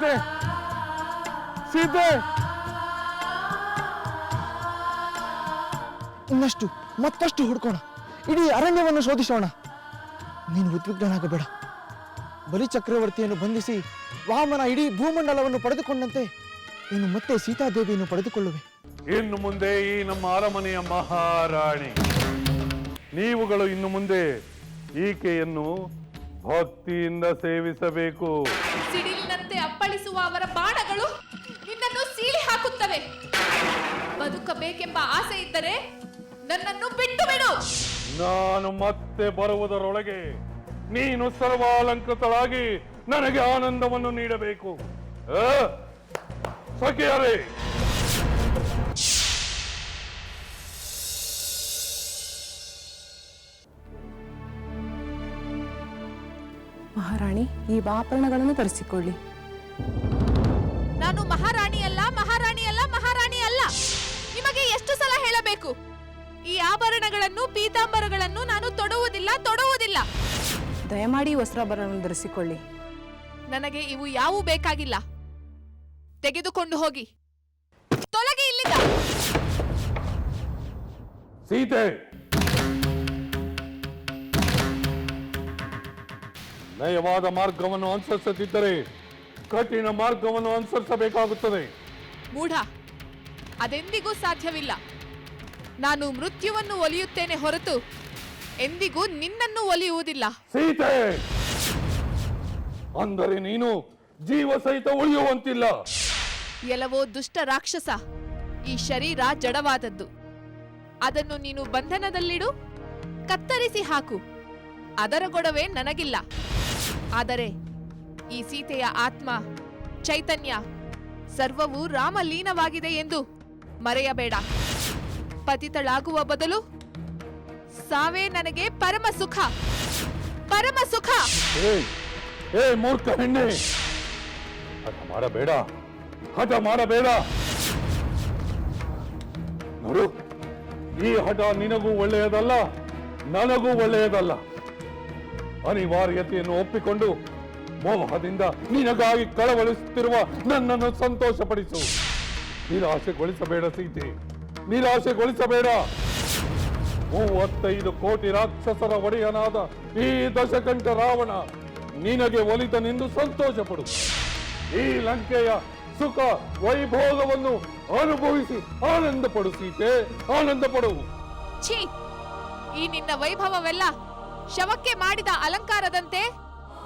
ಸೀತೆ ಸೀತೆ. ಇನ್ನಷ್ಟು, ಮತ್ತಷ್ಟು ಹುಡ್ಕೋಣ. ಇಡೀ ಅರಣ್ಯವನ್ನು ಶೋಧಿಸೋಣ. ನೀನು ಉದ್ವಿಗ್ನನಾಗಬೇಡ. ಬಲಿ ಚಕ್ರವರ್ತಿಯನ್ನು ಬಂಧಿಸಿ ವಾಮನ ಇಡೀ ಭೂಮಂಡಲವನ್ನು ಪಡೆದುಕೊಂಡಂತೆ ನೀನು ಮತ್ತೆ ಸೀತಾದೇವಿಯನ್ನು ಪಡೆದುಕೊಳ್ಳುವೆ. ಇನ್ನು ಮುಂದೆ ಈ ನಮ್ಮ ಅರಮನೆಯ ಮಹಾರಾಣಿ. ನೀವುಗಳು ಇನ್ನು ಮುಂದೆ ಈಕೆಯನ್ನು ಭಕ್ತಿಯಿಂದ ಸೇವಿಸಬೇಕು. ಸಿಡಿಲಿನಂತೆ ಅಪ್ಪಳಿಸುವ ಅವರ ಬಾಣಗಳು ನಿನ್ನನ್ನು ಸೀಳಿ ಹಾಕುತ್ತವೆ. ಬದುಕಬೇಕೆಂಬ ಆಸೆ ಇದ್ದರೆ ನನ್ನನ್ನು ಬಿಟ್ಟು ಬಿಡು ನಾನು ಮತ್ತೆ ಬರುವುದರೊಳಗೆ ನೀನು ಸರ್ವಾಲಂಕೃತಳಾಗಿ ನನಗೆ ಆನಂದವನ್ನು ನೀಡಬೇಕು? ಸಖಿಯರೇ ಈ ಆಭರಣಗಳನ್ನು ತರಿಸಿಕೊಳ್ಳಿ. ನಾನು ಮಹಾರಾಣಿ ಅಲ್ಲ ಮಹಾರಾಣಿ ಅಲ್ಲ ಮಹಾರಾಣಿ ಅಲ್ಲ ನಿಮಗೆ ಎಷ್ಟು ಸಲ ಹೇಳಬೇಕು? ಈ ಆಭರಣಗಳನ್ನು ಪೀತಾಂಬರಗಳನ್ನು ನಾನು ತೊಡುವುದಿಲ್ಲ ತೊಡುವುದಿಲ್ಲ. ದಯಮಾಡಿ ವಸ್ತ್ರಾಭರಣವನ್ನು ಧರಿಸಿಕೊಳ್ಳಿ. ನನಗೆ ಇವು ಯಾವೂ ಬೇಕಾಗಿಲ್ಲ. ತೆಗೆದುಕೊಂಡು ಹೋಗಿ. ತೊಲಗಿ ಇಲ್ಲಿಂದ ಸೀತೆ! ನಯವಾದ ಮಾರ್ಗವನ್ನು ಅನುಸರಿಸದಿದ್ದರೆ ಕಠಿಣ ಮಾರ್ಗವನ್ನು ಅನುಸರಿಸಬೇಕಾಗುತ್ತದೆ. ಮೂಢ ಅದೆಂದಿಗೂ ಸಾಧ್ಯವಿಲ್ಲ. ನಾನು ಮೃತ್ಯುವನ್ನು ಒಲಿಯುತ್ತೇನೆ ಹೊರತು ಎಂದಿಗೂ ನಿನ್ನನ್ನು ಒಲಿಯುವುದಿಲ್ಲ. ಸೀತೆ! ಅಂದರೆ ನೀನು ಜೀವ ಸಹಿತ ಉಳಿಯುವಂತಿಲ್ಲ. ಎಲ್ಲವೋ ದುಷ್ಟ ರಾಕ್ಷಸ ಈ ಶರೀರ ಜಡವಾದದ್ದು. ಅದನ್ನು ನೀನು ಬಂಧನದಲ್ಲಿಡು ಕತ್ತರಿಸಿ ಹಾಕು. ಅದರ ಗೊಡವೆ ನನಗಿಲ್ಲ. ಆದರೆ ಈ ಸೀತೆಯ ಆತ್ಮ, ಚೈತನ್ಯ ಸರ್ವವೂ ರಾಮಲೀನವಾಗಿದೆ ಎಂದು ಮರೆಯಬೇಡ. ಪತಿತಳಾಗುವ ಬದಲು ಸಾವೇ ನನಗೆ ಪರಮ ಸುಖ ಪರಮ ಸುಖ. ಏ ಏ ಮೂರ್ಖ ಹೆಣ್ಣೆ. ಹಠ ಮಾಡಬೇಡ ಹಠ ಮಾಡಬೇಡ. ನೋಡು, ಈ ಹಠ ನಿನಗೂ ಒಳ್ಳೆಯದಲ್ಲ, ನನಗೂ ಒಳ್ಳೆಯದಲ್ಲ. ಅನಿವಾರ್ಯತೆಯನ್ನು ಒಪ್ಪಿಕೊಂಡು ಮೋಹದಿಂದ ನಿನಗಾಗಿ ಕಳವಳಿಸುತ್ತಿರುವ ನನ್ನನ್ನು ಸಂತೋಷಪಡಿಸು. ನಿರಾಶೆಗೊಳಿಸಬೇಡ ಸೀತೆ. ನಿರಾಶೆಗೊಳಿಸಬೇಡ. ಮೂವತ್ತೈದು ಕೋಟಿ ರಾಕ್ಷಸರ ಒಡೆಯನಾದ ಈ ದಶಕಂಠ ರಾವಣ ನಿನಗೆ ಒಲಿತನೆಂದು ಸಂತೋಷ ಪಡು ಈ ಲಂಕೆಯ ಸುಖ ವೈಭೋಗವನ್ನು ಅನುಭವಿಸಿ ಆನಂದ ಪಡು ಸೀತೆ. ಆನಂದ ಪಡುವು ಛೀ, ಈ ನಿನ್ನ ವೈಭವವೆಲ್ಲ ಶವಕ್ಕೆ ಮಾಡಿದ ಅಲಂಕಾರದಂತೆ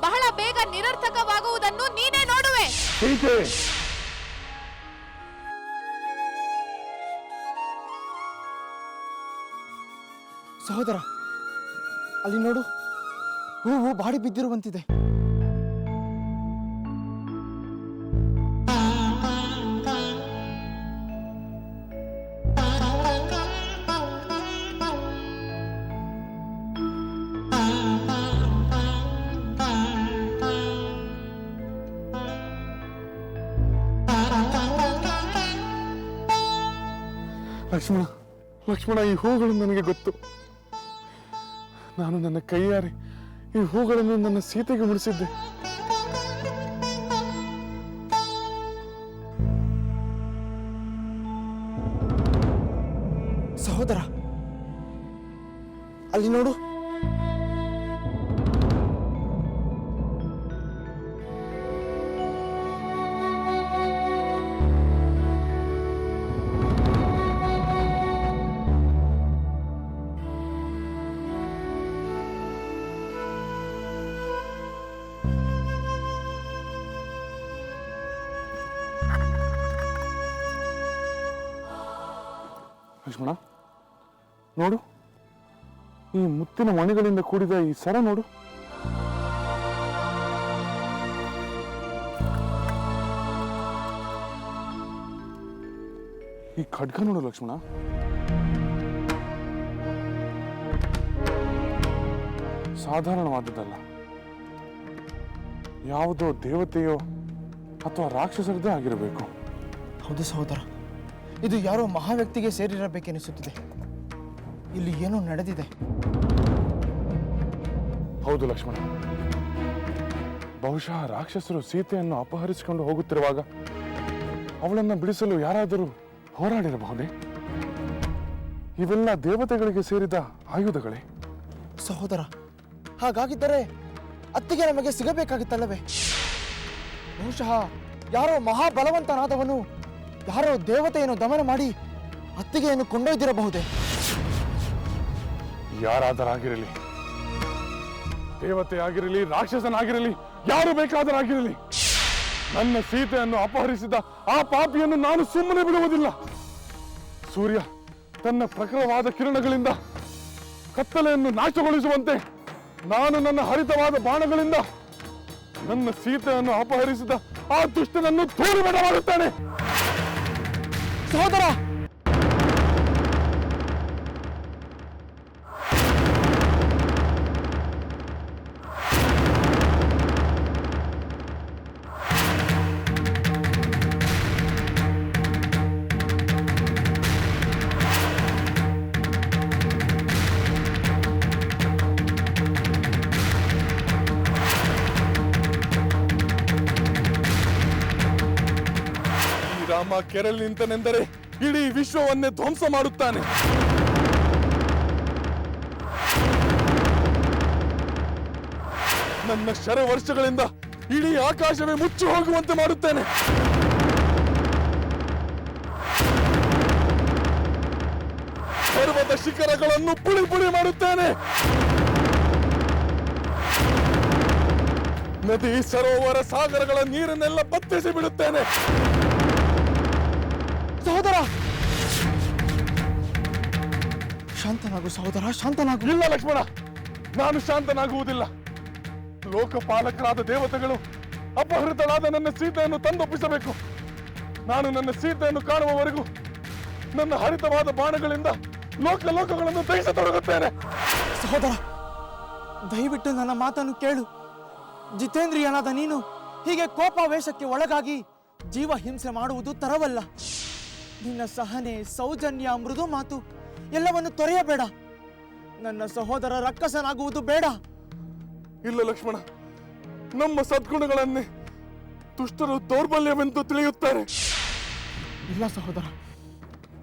ಬಹಳ ಬೇಗ ನಿರರ್ಥಕವಾಗುವುದನ್ನು ನೀನೇ ನೋಡುವೆ. ಸಹೋದರ ಅಲ್ಲಿ ನೋಡು ಹೂವು ಬಾಡಿ ಬಿದ್ದಿರುವಂತಿದೆ. ಲಕ್ಷ್ಮಣ ಲಕ್ಷ್ಮಣ ಈ ಹೂಗಳು ನನಗೆ ಗೊತ್ತು. ನಾನು ನನ್ನ ಕೈಯಾರೆ ಈ ಹೂಗಳನ್ನು ನನ್ನ ಸೀತೆಗೆ ಮುಡಿಸಿದ್ದೆ. ಲಕ್ಷ್ಮಣ ನೋಡು. ಈ ಮುತ್ತಿನ ಮಣಿಗಳಿಂದ ಕೂಡಿದ ಈ ಸರ ನೋಡು. ಈ ಖಡ್ಗ ನೋಡು ಲಕ್ಷ್ಮಣ. ಸಾಧಾರಣವಾದದ್ದಲ್ಲ. ಯಾವುದೋ ದೇವತೆಯೋ ಅಥವಾ ರಾಕ್ಷಸರದೇ ಆಗಿರಬೇಕು. ಹೌದು ಸಹೋದರ. ಇದು ಯಾರೋ ಮಹಾವ್ಯಕ್ತಿಗೆ ಸೇರಿರಬೇಕೆನಿಸುತ್ತಿದೆ. ಇಲ್ಲಿ ಏನೋ ನಡೆದಿದೆ. ಹೌದು ಲಕ್ಷ್ಮಣ. ಬಹುಶಃ ರಾಕ್ಷಸರು ಸೀತೆಯನ್ನು ಅಪಹರಿಸಿಕೊಂಡು ಹೋಗುತ್ತಿರುವಾಗ ಅವಳನ್ನು ಬಿಡಿಸಲು ಯಾರಾದರೂ ಹೋರಾಡಿರಬಹುದೇ? ಇವೆಲ್ಲ ದೇವತೆಗಳಿಗೆ ಸೇರಿದ ಆಯುಧಗಳೇ? ಸಹೋದರ ಹಾಗಾಗಿದ್ದರೆ ಅತ್ತಿಗೆ ನಮಗೆ ಸಿಗಬೇಕಾಗಿತ್ತಲ್ಲವೇ? ಬಹುಶಃ ಯಾರೋ ಮಹಾಬಲವಂತನಾದವನು ಯಾರೋ ದೇವತೆಯನ್ನು ದಮನ ಮಾಡಿ ಅತ್ತಿಗೆಯನ್ನು ಕೊಂಡೊಯ್ದಿರಬಹುದೇ? ಯಾರಾದರಾಗಿರಲಿ? ದೇವತೆ ಆಗಿರಲಿ ರಾಕ್ಷಸನಾಗಿರಲಿ, ಯಾರು ಬೇಕಾದರಾಗಿರಲಿ? ನನ್ನ ಸೀತೆಯನ್ನು ಅಪಹರಿಸಿದ ಆ ಪಾಪಿಯನ್ನು ನಾನು ಸುಮ್ಮನೆ ಬಿಡುವುದಿಲ್ಲ. ಸೂರ್ಯ, ತನ್ನ ಪ್ರಖರವಾದ ಕಿರಣಗಳಿಂದ ಕತ್ತಲೆಯನ್ನು ನಾಶಗೊಳಿಸುವಂತೆ ನಾನು ನನ್ನ ಹರಿತವಾದ ಬಾಣಗಳಿಂದ ನನ್ನ ಸೀತೆಯನ್ನು ಅಪಹರಿಸಿದ ಆ ದುಷ್ಟನನ್ನು ಧೂಳುಬಡ ಮಾಡುತ್ತೇನೆ ಸಹೋದರ ಈ ರಾಮ ಕೆರಳಿ ನಿಂತನೆಂದರೆ ಇಡೀ ವಿಶ್ವವನ್ನೇ ಧ್ವಂಸ ಮಾಡುತ್ತಾನೆ. ನನ್ನ ಶರ ವರ್ಷಗಳಿಂದ ಇಡೀ ಆಕಾಶವೇ ಮುಚ್ಚಿ ಹೋಗುವಂತೆ ಮಾಡುತ್ತೇನೆ. ಪರ್ವತ ಶಿಖರಗಳನ್ನು ಪುಳಿ ಪುಳಿ ಮಾಡುತ್ತೇನೆ. ನದಿ, ಸರೋವರ, ಸಾಗರಗಳ ನೀರನ್ನೆಲ್ಲ ಬತ್ತಿಸಿ ಬಿಡುತ್ತೇನೆ. ಸಹೋದರ! ಶಾಂತನಾಗು ಸಹೋದರ ಶಾಂತನಾಗು. ಇಲ್ಲ ಲಕ್ಷ್ಮಣ ನಾನು ಶಾಂತನಾಗುವುದಿಲ್ಲ. ಲೋಕಪಾಲಕರಾದ ದೇವತೆಗಳು ಅಪಹೃತಳಾದ ನನ್ನ ಸೀತೆಯನ್ನು ತಂದೊಪ್ಪಿಸಬೇಕು. ನಾನು ನನ್ನ ಸೀತೆಯನ್ನು ಕಾಣುವವರೆಗೂ ನನ್ನ ಹರಿತವಾದ ಬಾಣಗಳಿಂದ ಲೋಕ ಲೋಕಗಳನ್ನು ದಹಿಸತೊಡಗುತ್ತೇನೆ. ಸಹೋದರ ದಯವಿಟ್ಟು ನನ್ನ ಮಾತನ್ನು ಕೇಳು. ಜಿತೇಂದ್ರಿಯನಾದ ನೀನು ಹೀಗೆ ಕೋಪಾವೇಶಕ್ಕೆ ಒಳಗಾಗಿ ಜೀವ ಹಿಂಸೆ ಮಾಡುವುದು ತರವಲ್ಲ. ನಿನ್ನ ಸಹನೆ ಸೌಜನ್ಯ ಮೃದು ಮಾತು ಎಲ್ಲವನ್ನು ತೊರೆಯಬೇಡ. ನನ್ನ ಸಹೋದರ ರಕ್ಕಸನಾಗುವುದು ಬೇಡ. ಇಲ್ಲ ಲಕ್ಷ್ಮಣ ನಮ್ಮ ಸದ್ಗುಣಗಳನ್ನೇ ದುಷ್ಟರು ದೌರ್ಬಲ್ಯವೆಂದು ತಿಳಿಯುತ್ತಾರೆ. ಇಲ್ಲ ಸಹೋದರ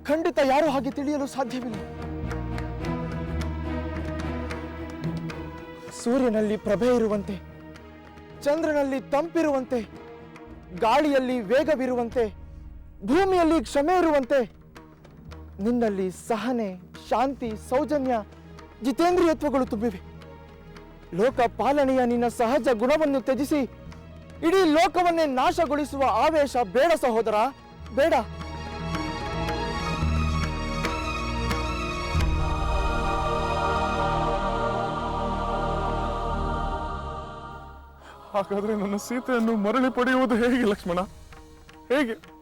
ಖಂಡಿತ ಯಾರು ಹಾಗೆ ತಿಳಿಯಲು ಸಾಧ್ಯವಿಲ್ಲ. ಸೂರ್ಯನಲ್ಲಿ ಪ್ರಭೆ ಇರುವಂತೆ ಚಂದ್ರನಲ್ಲಿ ತಂಪಿರುವಂತೆ ಗಾಳಿಯಲ್ಲಿ ವೇಗವಿರುವಂತೆ ಭೂಮಿಯಲ್ಲಿ ಕ್ಷಮೆ ಇರುವಂತೆ. ನಿನ್ನಲ್ಲಿ ಸಹನೆ, ಶಾಂತಿ, ಸೌಜನ್ಯ, ಜಿತೇಂದ್ರಿಯತ್ವಗಳು ತುಂಬಿವೆ. ಲೋಕ ಪಾಲನೆಯ ನಿನ್ನ ಸಹಜ ಗುಣವನ್ನು ತ್ಯಜಿಸಿ, ಇಡೀ ಲೋಕವನ್ನೇ ನಾಶಗೊಳಿಸುವ ಆವೇಶ ಬೇಡ ಸಹೋದರ, ಬೇಡ. ಹಾಗಾದ್ರೆ ನನ್ನ ಸೀತೆಯನ್ನು ಮರಳಿ ಪಡೆಯುವುದು ಹೇಗೆ ಲಕ್ಷ್ಮಣ? ಹೇಗೆ?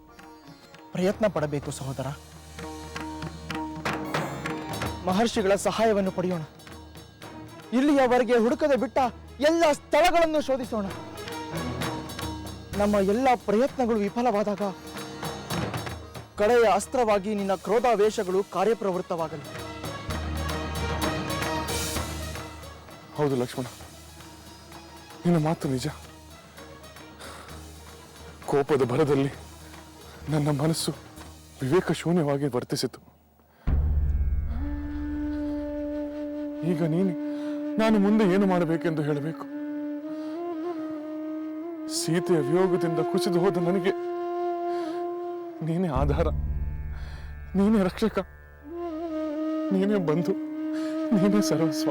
ಪ್ರಯತ್ನ ಪಡಬೇಕು ಸಹೋದರ. ಮಹರ್ಷಿಗಳ ಸಹಾಯವನ್ನು ಪಡೆಯೋಣ. ಇಲ್ಲಿಯವರೆಗೆ ಹುಡುಕದೆ ಬಿಟ್ಟ ಎಲ್ಲ ಸ್ಥಳಗಳನ್ನು ಶೋಧಿಸೋಣ. ನಮ್ಮ ಎಲ್ಲ ಪ್ರಯತ್ನಗಳು ವಿಫಲವಾದಾಗ ಕಡೆಯ ಅಸ್ತ್ರವಾಗಿ ನಿನ್ನ ಕ್ರೋಧಾವೇಶಗಳು ಕಾರ್ಯಪ್ರವೃತ್ತವಾಗಲಿ. ಹೌದು ಲಕ್ಷ್ಮಣ. ನಿನ್ನ ಮಾತು ನಿಜ. ಕೋಪದ ಭರದಲ್ಲಿ ನನ್ನ ಮನಸ್ಸು ವಿವೇಕ ಶೂನ್ಯವಾಗಿ ವರ್ತಿಸಿತು. ಈಗ ನೀನು, ನಾನು ಮುಂದೆ ಏನು ಮಾಡಬೇಕೆಂದು ಹೇಳಬೇಕು? ಸೀತೆಯ ವಿಯೋಗದಿಂದ ಕುಸಿದು ಹೋದ ನನಗೆ ನೀನೇ ಆಧಾರ, ನೀನೇ ರಕ್ಷಕ, ನೀನೇ ಬಂಧು, ನೀನೇ ಸರ್ವಸ್ವ.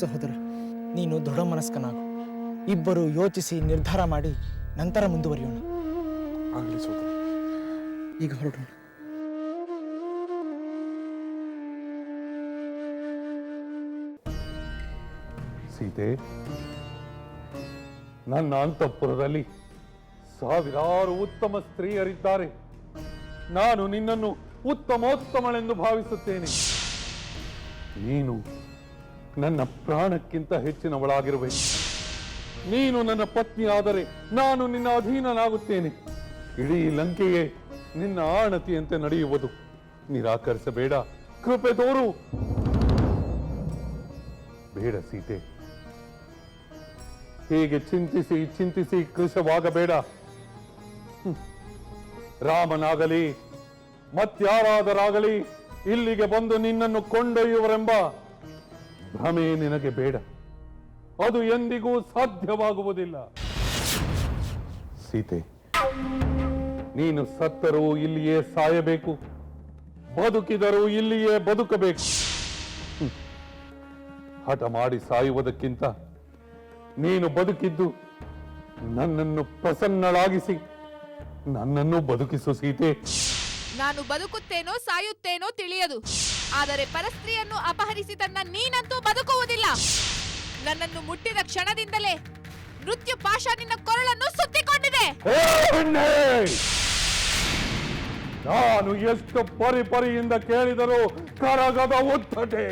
ಸಹೋದರ, ನೀನು ದೃಢ ಮನಸ್ಕನಾಗು ಇಬ್ಬರು ಯೋಚಿಸಿ ನಿರ್ಧಾರ ಮಾಡಿ ನಂತರ ಮುಂದುವರಿಯೋಣ. ಆಗಲಿ ಸೋದರ. ಈಗ ಹೊರಡೋಣ. ಸೀತೆ ನನ್ನ ಅಂತಃಪುರದಲ್ಲಿ ಸಾವಿರಾರು ಉತ್ತಮ ಸ್ತ್ರೀಯರಿದ್ದಾರೆ. ನಾನು ನಿನ್ನನ್ನು ಉತ್ತಮೋತ್ತಮಳೆಂದು ಭಾವಿಸುತ್ತೇನೆ. ನೀನು ನನ್ನ ಪ್ರಾಣಕ್ಕಿಂತ ಹೆಚ್ಚಿನವಳಾಗಿರುವೆ. ನೀನು ನನ್ನ ಪತ್ನಿ ಆದರೆ ನಾನು ನಿನ್ನ ಅಧೀನನಾಗುತ್ತೇನೆ. ಇಡೀ ಲಂಕೆಯೇ ನಿನ್ನ ಆಣತಿಯಂತೆ ನಡೆಯುವುದು. ನಿರಾಕರಿಸಬೇಡ. ಕೃಪೆ ತೋರು. ಬೇಡ ಸೀತೆ. ಹೇಗೆ ಚಿಂತಿಸಿ ಚಿಂತಿಸಿ ಕೃಶವಾಗಬೇಡ. ರಾಮನಾಗಲಿ, ಮತ್ಯಾರಾದರಾಗಲಿ, ಇಲ್ಲಿಗೆ ಬಂದು ನಿನ್ನನ್ನು ಕೊಂಡೊಯ್ಯುವರೆಂಬ ಭ್ರಮೆ ನಿನಗೆ ಬೇಡ. ಅದು ಎಂದಿಗೂ ಸಾಧ್ಯವಾಗುವುದಿಲ್ಲ. ಸೀತೆ ನೀನು ಸತ್ತರೂ ಇಲ್ಲಿಯೇ ಸಾಯಬೇಕು ಬದುಕಿದರೂ ಇಲ್ಲಿಯೇ ಬದುಕಬೇಕು. ಹಠ ಮಾಡಿ ಸಾಯುವುದಕ್ಕಿಂತ ನೀನು ಬದುಕಿದ್ದು ನನ್ನನ್ನು ಪ್ರಸನ್ನಳಾಗಿಸಿ ನನ್ನನ್ನು ಬದುಕಿಸು ಸೀತೆ. ನಾನು ಬದುಕುತ್ತೇನೋ ಸಾಯುತ್ತೇನೋ ತಿಳಿಯದು ಆದರೆ ಪರಸ್ತ್ರೀಯನ್ನು ಅಪಹರಿಸಿ ತನ್ನ ನೀನಂತೂ ಬದುಕುವುದಿಲ್ಲ. ನನ್ನನ್ನು ಮುಟ್ಟಿದ ಕ್ಷಣದಿಂದಲೇ ಮೃತ್ಯು ಪಾಶ ನಿನ್ನ ಕೊರಳನ್ನು ಸುತ್ತಿಕೊಂಡಿದೆ! ನಾನು ಎಷ್ಟು ಪರಿ ಪರಿಯಿಂದ ಕೇಳಿದರೂ ಕರಗದ ಉತ್ತಟೆ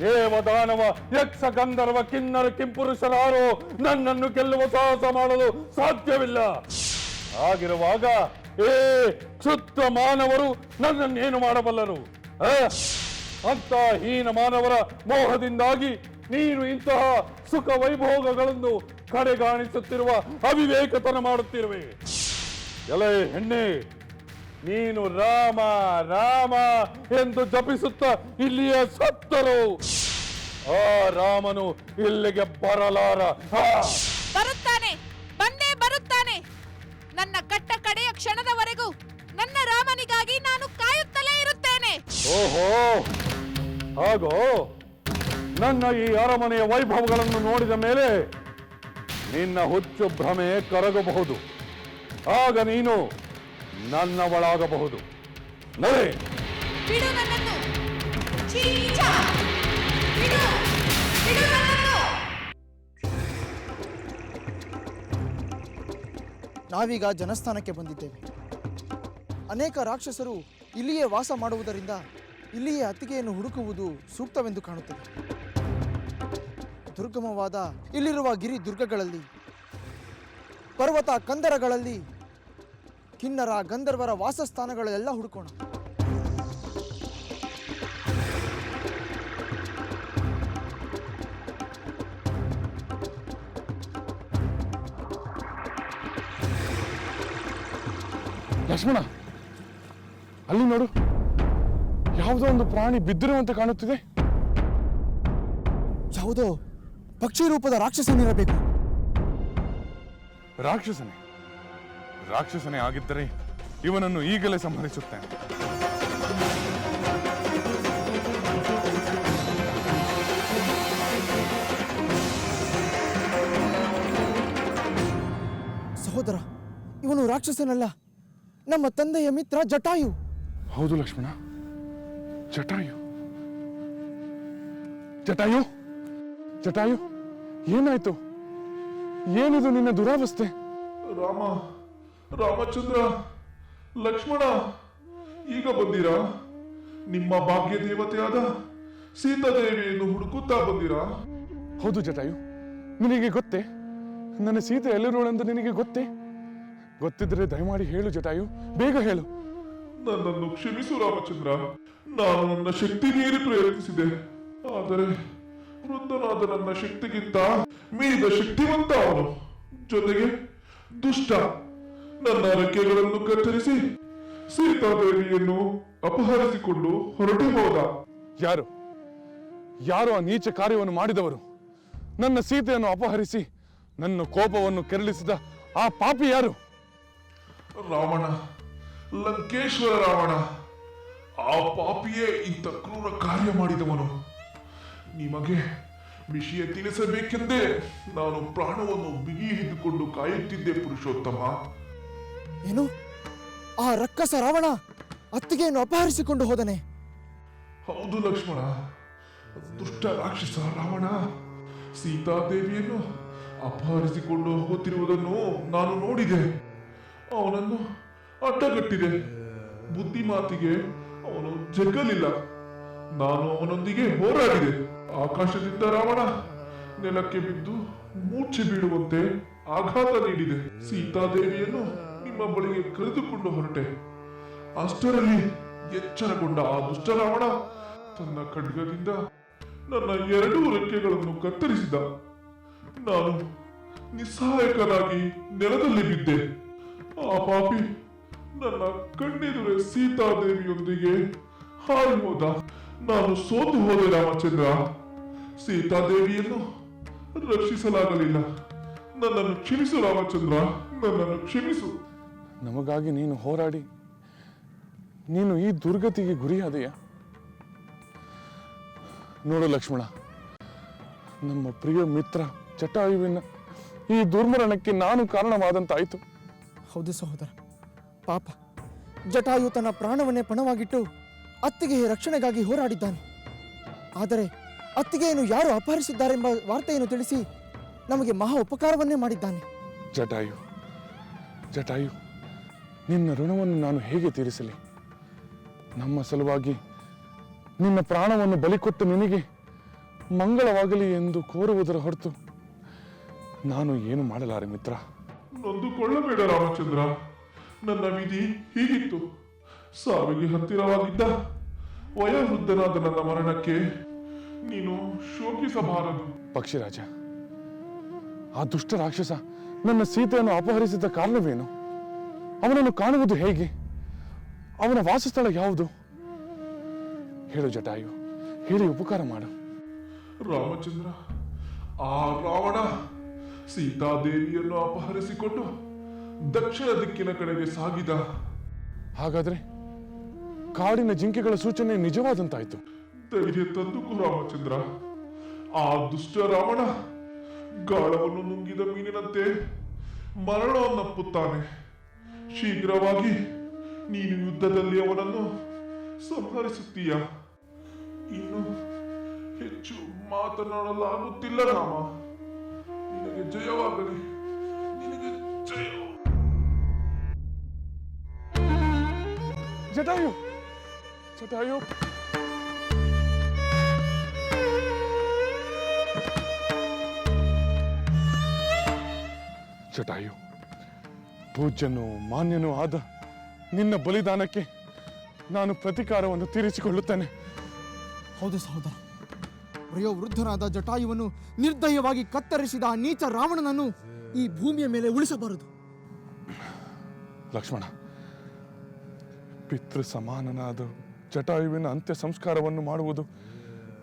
ದೇವದಾನವ ಯಕ್ಷ ಗಂಧರ್ವ ಕಿನ್ನರ, ಕಿಂಪುರುಷರಾರು ನನ್ನನ್ನು ಗೆಲ್ಲುವ ಸಾಹಸ ಮಾಡಲು ಸಾಧ್ಯವಿಲ್ಲ ಆಗಿರುವಾಗ ಏ ಕ್ಷುತ್ತ ಮಾನವರು ನನ್ನನ್ನೇನು ಮಾಡಬಲ್ಲರು? ಅಂತ ಹೀನ ಮಾನವರ ಮೋಹದಿಂದಾಗಿ ನೀನು ಇಂತಹ ಸುಖ ವೈಭೋಗಗಳನ್ನು ಕಡೆಗಾಣಿಸುತ್ತಿರುವ ಅವಿವೇಕತನ ಮಾಡುತ್ತಿರುವೆ. ಎಲೆ ಹೆಣ್ಣೆ ನೀನು ರಾಮ ರಾಮ ಎಂದು ಜಪಿಸುತ್ತ ಇಲ್ಲಿಯೇ ಸತ್ತರು. ಆ ರಾಮನು ಇಲ್ಲಿಗೆ ಬರಲಾರ. ಬರುತ್ತಾನೆ ಬಂದೇ ಬರುತ್ತಾನೆ. ನನ್ನ ಕಟ್ಟ ಕಡೆಯ ಕ್ಷಣದವರೆಗೂ ನನ್ನ ರಾಮನಿಗಾಗಿ ನಾನು ಕಾಯುತ್ತಲೇ ಇರುತ್ತೇನೆ. ಓಹೋ ಹಾಗೋ. ನನ್ನ ಈ ಅರಮನೆಯ ವೈಭವಗಳನ್ನು ನೋಡಿದ ಮೇಲೆ ನಿನ್ನ ಹುಚ್ಚು ಭ್ರಮೆ ಕರಗಬಹುದು. ಆಗ ನೀನು ನನ್ನವಳಾಗಬಹುದು. ನಡೆ ಬಿಡು ನನ್ನನ್ನು! ಛೀ, ಬಿಡು! ಬಿಡು ನನ್ನನ್ನು! ನಾವೀಗ ಜನಸ್ಥಾನಕ್ಕೆ ಬಂದಿದ್ದೇವೆ. ಅನೇಕ ರಾಕ್ಷಸರು ಇಲ್ಲಿಯೇ ವಾಸ ಮಾಡುವುದರಿಂದ ಇಲ್ಲಿಯೇ ಅತ್ತಿಗೆಯನ್ನು ಹುಡುಕುವುದು ಸೂಕ್ತವೆಂದು ಕಾಣುತ್ತದೆ. ದುರ್ಗಮವಾದ ಇಲ್ಲಿರುವ ಗಿರಿ ದುರ್ಗಗಳಲ್ಲಿ ಪರ್ವತ ಕಂದರಗಳಲ್ಲಿ ಕಿನ್ನರ ಗಂಧರ್ವರ ವಾಸಸ್ಥಾನಗಳೆಲ್ಲ ಹುಡುಕೋಣ. ಲಕ್ಷ್ಮಣ ಅಲ್ಲಿ ನೋಡು. ಯಾವುದೋ ಒಂದು ಪ್ರಾಣಿ ಬಿದ್ದಿರುವಂತೆ ಕಾಣುತ್ತಿದೆ. ಯಾವುದೋ ಪಕ್ಷಿ ರೂಪದ ರಾಕ್ಷಸನಿರಬೇಕು ರಾಕ್ಷಸನೇ ರಾಕ್ಷಸನೇ ಆಗಿದ್ದರೆ ಇವನನ್ನು ಈಗಲೇ ಸಂಹರಿಸುತ್ತೇನೆ. ಸಹೋದರ ಇವನು ರಾಕ್ಷಸನಲ್ಲ. ನಮ್ಮ ತಂದೆಯ ಮಿತ್ರ ಜಟಾಯು. ಹೌದು ಲಕ್ಷ್ಮಣ ಜಟಾಯು. ಜಟಾಯು? ಜಟಾಯು ಏನಾಯ್ತು? ಏನಿದು ನಿನ್ನ ದುರಾವಸ್ಥೆ? ರಾಮ ರಾಮಚಂದ್ರ ಲಕ್ಷ್ಮಣ ಈಗ ಬಂದಿರಾ? ನಿಮ್ಮ ಭಾಗ್ಯ ದೇವತೆಯಾದ ಸೀತಾದೇವಿಯನ್ನು ಹುಡುಕುತ್ತಾ ಬಂದಿರಾ? ಹೌದು ಜಟಾಯು ನಿನಗೆ ಗೊತ್ತೇ? ನನ್ನ ಸೀತೆ ಎಲ್ಲಿರೋಳೆಂದು ನಿನಗೆ ಗೊತ್ತೇ? ಗೊತ್ತಿದ್ರೆ ದಯಮಾಡಿ ಹೇಳು ಜಟಾಯು ಬೇಗ ಹೇಳು. ನನ್ನನ್ನು ಕ್ಷಮಿಸು ರಾಮಚಂದ್ರ. ನಾನು ನನ್ನ ಶಕ್ತಿ ಮೀರಿ ಪ್ರಯತ್ನಿಸಿದೆ ಆದರೆ ವೃದ್ಧನಾದ ನನ್ನ ಶಕ್ತಿಗಿಂತ ಮೀರಿದ ಶಕ್ತಿವಂತ ಅವನು. ಜೊತೆಗೆ ದುಷ್ಟ ನನ್ನ ರೆಕ್ಕೆಗಳನ್ನು ಕತ್ತರಿಸಿ ಸೀತಾದೇವಿಯನ್ನು ಅಪಹರಿಸಿಕೊಂಡು ಹೊರಟು ಹೋದ. ಯಾರು? ಯಾರು ಆ ನೀಚ ಕಾರ್ಯವನ್ನು ಮಾಡಿದವರು? ನನ್ನ ಸೀತೆಯನ್ನು ಅಪಹರಿಸಿ ನನ್ನ ಕೋಪವನ್ನು ಕೆರಳಿಸಿದ ಆ ಪಾಪಿ ಯಾರು? ರಾವಣ ಲಂಕೇಶ್ವರ ರಾವಣ ಆ ಪಾಪಿಯೇ ಇಂಥ ಕ್ರೂರ ಕಾರ್ಯ ಮಾಡಿದವನು. ನಿಮಗೆ ವಿಷಯ ತಿಳಿಸಬೇಕೆಂದೇ ನಾನು ಪ್ರಾಣವನ್ನು ಬಿಗಿ ಹಿಡಿದುಕೊಂಡು ಕಾಯುತ್ತಿದ್ದೆ ಪುರುಷೋತ್ತಮ. ಏನು? ಆ ರಕ್ಕಸ ರಾವಣ ಅತ್ತಿಗೆಯನ್ನು ಅಪಹರಿಸಿಕೊಂಡು ಹೋದನೆ? ಹೌದು ಲಕ್ಷ್ಮಣ. ದುಷ್ಟ ರಾಕ್ಷಸ ರಾವಣ ಸೀತಾದೇವಿಯನ್ನು ಅಪಹರಿಸಿಕೊಂಡು ಹೋಗುತ್ತಿರುವುದನ್ನು ನಾನು ನೋಡಿದೆ. ಅವನನ್ನು ಅಡ್ಡಗಟ್ಟಿದೆ. ಬುದ್ಧಿ ಮಾತಿಗೆ ಅವನು ಜಗ್ಗಲಿಲ್ಲ. ನಾನು ಅವನೊಂದಿಗೆ ಹೋರಾಡಿದೆ. ಆಕಾಶದಿಂದ ರಾವಣ ನೆಲಕ್ಕೆ ಬಿದ್ದು ಮೂರ್ಛೆ ಬೀಳುವಂತೆ ಆಘಾತ ನೀಡಿದೆ. ಸೀತಾದೇವಿಯನ್ನು ನಿಮ್ಮ ಬಳಿಗೆ ಕರೆದುಕೊಂಡು ಹೊರಟೆ. ಅಷ್ಟರಲ್ಲಿ ಎಚ್ಚರಗೊಂಡ ಆ ದುಷ್ಟ ರಾವಣ ತನ್ನ ಖಡ್ಗದಿಂದ ನನ್ನ ಎರಡೂ ರೆಕ್ಕೆಗಳನ್ನು ಕತ್ತರಿಸಿದ. ನಾನು ನಿಸ್ಸಹಾಯಕನಾಗಿ ನೆಲದಲ್ಲಿ ಬಿದ್ದೆ. ಆ ಪಾಪಿ ನನ್ನ ಕಣ್ಣೆದುರೇ ಸೀತಾದೇವಿಯೊಂದಿಗೆ ಹಾರಿ ಹೋದ ನಾನು ಸೋತು ಹೋದೆ ರಾಮಚಂದ್ರ. ಸೀತಾದೇವಿಯನ್ನು ರಕ್ಷಿಸಲಾಗಲಿಲ್ಲ. ನನ್ನನ್ನು ಕ್ಷಮಿಸು ರಾಮಚಂದ್ರ. ನನ್ನನ್ನು ಕ್ಷಮಿಸು. ನಮಗಾಗಿ ನೀನು ಹೋರಾಡಿ. ನೀನು ಈ ದುರ್ಗತಿಗೆ ಗುರಿಯಾದೆಯಾ? ನೋಡು ಲಕ್ಷ್ಮಣ ನಮ್ಮ ಪ್ರಿಯ ಮಿತ್ರ ಜಟಾಯುವಿನ ಈ ದುರ್ಮರಣಕ್ಕೆ ನಾನು ಕಾರಣವಾದಂತಾಯಿತು. ಹೌದು ಸಹೋದರ ಪಾಪ. ಜಟಾಯು ತನ್ನ ಪ್ರಾಣವನ್ನೇ ಪಣವಾಗಿಟ್ಟು ಅತ್ತಿಗೆಯ ರಕ್ಷಣೆಗಾಗಿ ಹೋರಾಡಿದ್ದಾನೆ. ಆದರೆ ಅತ್ತಿಗೆಯನ್ನು ಯಾರು ಅಪಹರಿಸಿದ್ದಾರೆಂಬ ವಾರ್ತೆಯನ್ನು ತಿಳಿಸಿ ನಮಗೆ ಮಹಾ ಉಪಕಾರವನ್ನೇ ಮಾಡಿದ್ದಾನೆ. ಜಟಾಯು ಜಟಾಯು ನಿನ್ನ ಋಣವನ್ನು ನಾನು ಹೇಗೆ ತೀರಿಸಲಿ? ನಮ್ಮ ಸಲುವಾಗಿ ನಿನ್ನ ಪ್ರಾಣವನ್ನು ಬಲಿಕೊಟ್ಟು ನಿನಗೆ ಮಂಗಳವಾಗಲಿ ಎಂದು ಕೋರುವುದರ ಹೊರತು ನಾನು ಏನು ಮಾಡಲಾರೆ ಮಿತ್ರ? ನೊಂದುಕೊಳ್ಳಬೇಡ ರಾಮಚಂದ್ರ. ನನ್ನ ವಿಧಿ ಹೀಗಿತ್ತು. ಸಾವಿಗೆ ಹತ್ತಿರವಾಗಿದ್ದ ವಯೋವೃದ್ಧನಾದ ನನ್ನ ಮರಣಕ್ಕೆ ನೀನು ಶೋಕಿಸಬಾರದು. ಪಕ್ಷಿರಾಜ ಆ ದುಷ್ಟ ರಾಕ್ಷಸ ನನ್ನ ಸೀತೆಯನ್ನು ಅಪಹರಿಸಿದ ಕಾರಣವೇನು? ಅವನನ್ನು ಕಾಣುವುದು ಹೇಗೆ? ಅವನ ವಾಸಸ್ಥಳ ಯಾವುದು? ಹೇಳು ಜಟಾಯು ಹೇಳಿ ಉಪಕಾರ ಮಾಡು. ರಾಮಚಂದ್ರ ಆ ರಾವಣ ಸೀತಾದೇವಿಯನ್ನು ಅಪಹರಿಸಿಕೊಂಡು ದಕ್ಷಿಣ ದಿಕ್ಕಿನ ಕಡೆಗೆ ಸಾಗಿದ. ಹಾಗಾದ್ರೆ ಕಾಡಿನ ಜಿಂಕೆಗಳ ಸೂಚನೆ ನಿಜವಾದಂತಾಯ್ತು. ಧೈರ್ಯ ತಂದುಕು ರಾಮಚಂದ್ರ. ಆ ದುಷ್ಟ ರಾವಣ ಗಾಳವನ್ನು ನುಂಗಿದ ಮೀನಿನಂತೆ ಮರಣವನ್ನಪ್ಪುತ್ತಾನೆ ಶೀಘ್ರವಾಗಿ ನೀನು ಯುದ್ಧದಲ್ಲಿ ಅವನನ್ನು ಸಂಹರಿಸುತ್ತೀಯ. ಇನ್ನು ಹೆಚ್ಚು ಮಾತನಾಡಲಾಗುತ್ತಿಲ್ಲ ರಾಮ. ನಿನಗೆ ಜಯವಾಗಲಿ. ನಿನಗೆ ಜಯ. ಜಟಾಯು! ಜಟಾಯು ಜಟಾಯು ಪೂಜ್ಯನು ಮಾನ್ಯನೂ ಆದ ನಿನ್ನ ಬಲಿದಾನಕ್ಕೆ ನಾನು ಪ್ರತಿಕಾರವನ್ನು ತೀರಿಸಿಕೊಳ್ಳುತ್ತೇನೆ. ಹೌದು ಸಹೋದರ. ವಯೋವೃದ್ಧನಾದ ಜಟಾಯುವನ್ನು ನಿರ್ದಯವಾಗಿ ಕತ್ತರಿಸಿದ ಆ ನೀಚ ರಾವಣನನ್ನು ಈ ಭೂಮಿಯ ಮೇಲೆ ಉಳಿಸಬಾರದು. ಲಕ್ಷ್ಮಣ ಪಿತೃ ಸಮಾನನಾದ ಜಟಾಯುವಿನ ಅಂತ್ಯ ಸಂಸ್ಕಾರವನ್ನು ಮಾಡುವುದು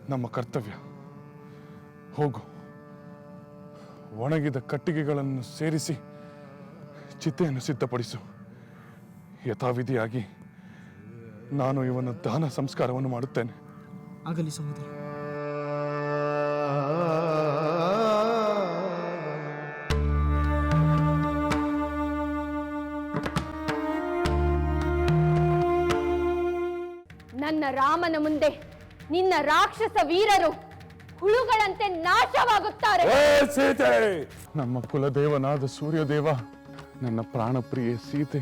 ನಮ್ಮ ಕರ್ತವ್ಯ. ಹೋಗು. ಒಣಗಿದ ಕಟ್ಟಿಗೆಗಳನ್ನು ಸೇರಿಸಿ ಚಿತೆಯನ್ನು ಸಿದ್ಧಪಡಿಸು. ಯಥಾವಿಧಿಯಾಗಿ ನಾನು ಇವನ ದಾನ ಸಂಸ್ಕಾರವನ್ನು ಮಾಡುತ್ತೇನೆ. ಆಗಲಿ ಸಹೋದರ. ರಾಮನ ಮುಂದೆ ನಿನ್ನ ರಾಕ್ಷಸ ವೀರರು ಹುಳುಗಳಂತೆ ನಾಶವಾಗುತ್ತಾರೆ. ನಮ್ಮ ಕುಲದೇವನಾದ ಸೂರ್ಯದೇವ ನನ್ನ ಪ್ರಾಣಪ್ರಿಯ ಸೀತೆ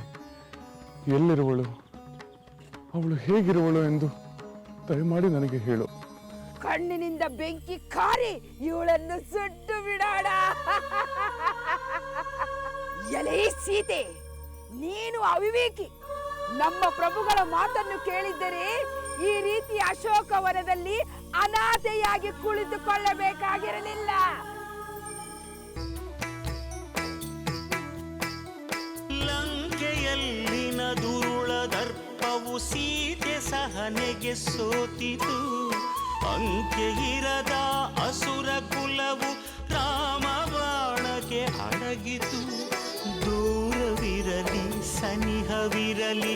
ಎಲ್ಲಿರುವಳು? ಅವಳು ಹೇಗಿರುವಳು ಎಂದು ದಯಮಾಡಿ ನನಗೆ ಹೇಳು. ಕಣ್ಣಿನಿಂದ ಬೆಂಕಿ ಕಾರಿ ಇವಳನ್ನು ಸುಟ್ಟು ಬಿಡೋಣ. ಎಲೇ ಸೀತೆ ನೀನು ಅವಿವೇಕಿ ನಮ್ಮ ಪ್ರಭುಗಳ ಮಾತನ್ನು ಕೇಳಿದ್ದರೆ? ಈ ರೀತಿ ಅಶೋಕವನದಲ್ಲಿ ಅನಾಥೆಯಾಗಿ ಕುಳಿತುಕೊಳ್ಳಬೇಕಾಗಿರಲಿಲ್ಲ. ಲಂಕೆಯಲ್ಲಿನ ದುರುಳ ದರ್ಪವು ಸೀತೆ ಸಹನೆಗೆ ಸೋತಿತು. ಅಂಕೆ ಇರದ ಅಸುರ ಕುಲವು ರಾಮ ಬಾಣಕ್ಕೆ ಅಡಗಿತು. ದೂರವಿರಲಿ, ಸನಿಹವಿರಲಿ